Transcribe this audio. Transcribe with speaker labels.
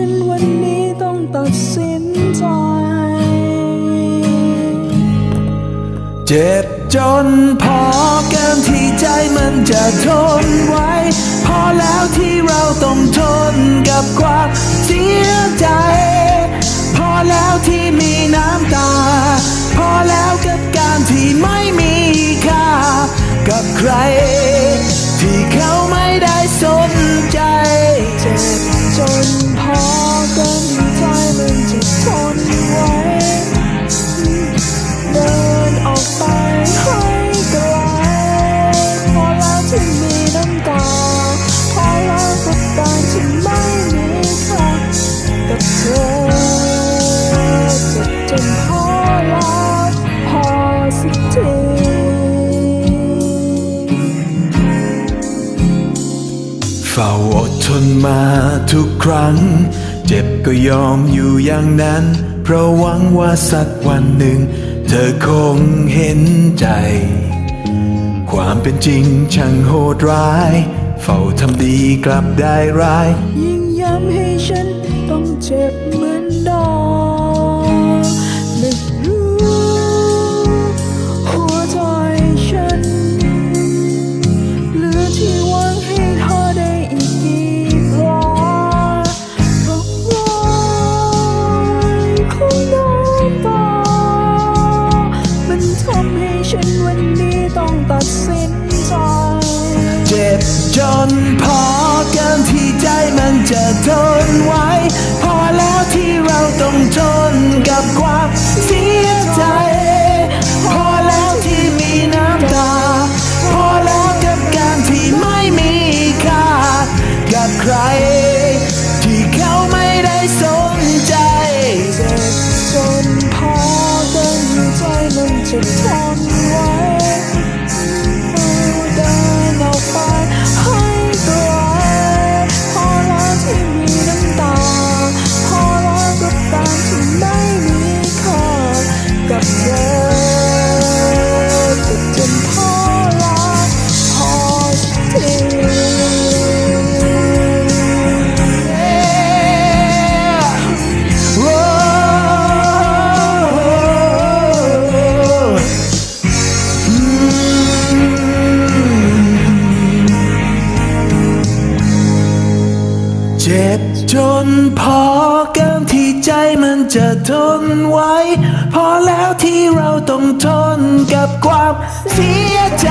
Speaker 1: ฉันวันนี้ต้องตัดสินใจ
Speaker 2: เจ็บจนพอเกินที่ใจมันจะทนไว้ พอแล้วที่เราต้องทนกับความเสียใจ พอแล้วที่มีน้ำตา พอแล้วกับการที่ไม่มีค่ากับใคร น
Speaker 1: มาทุก
Speaker 2: ครั้ง เจ็บก็ยอมอยู่อย่างนั้น เพราะหวังว่าสักวันหนึ่ง เธอคงเห็นใจ ความเป็นจริงช่างโหดร้าย เฝ้าทำดีกลับได้ร้าย
Speaker 1: ยิ่งย้ำให้ฉันต้องเจ็บ ฉันวันนี้ต้องตัดสินใจ
Speaker 2: เจ็บจนพอเกินที่ใจมันจะทนไว้ พอแล้วที่เราต้องทนกับความ พอเกิ
Speaker 1: นที่ใจ
Speaker 2: มันจะทนไว้ พอแล้วที่เราต้องทนกับความเสียใจ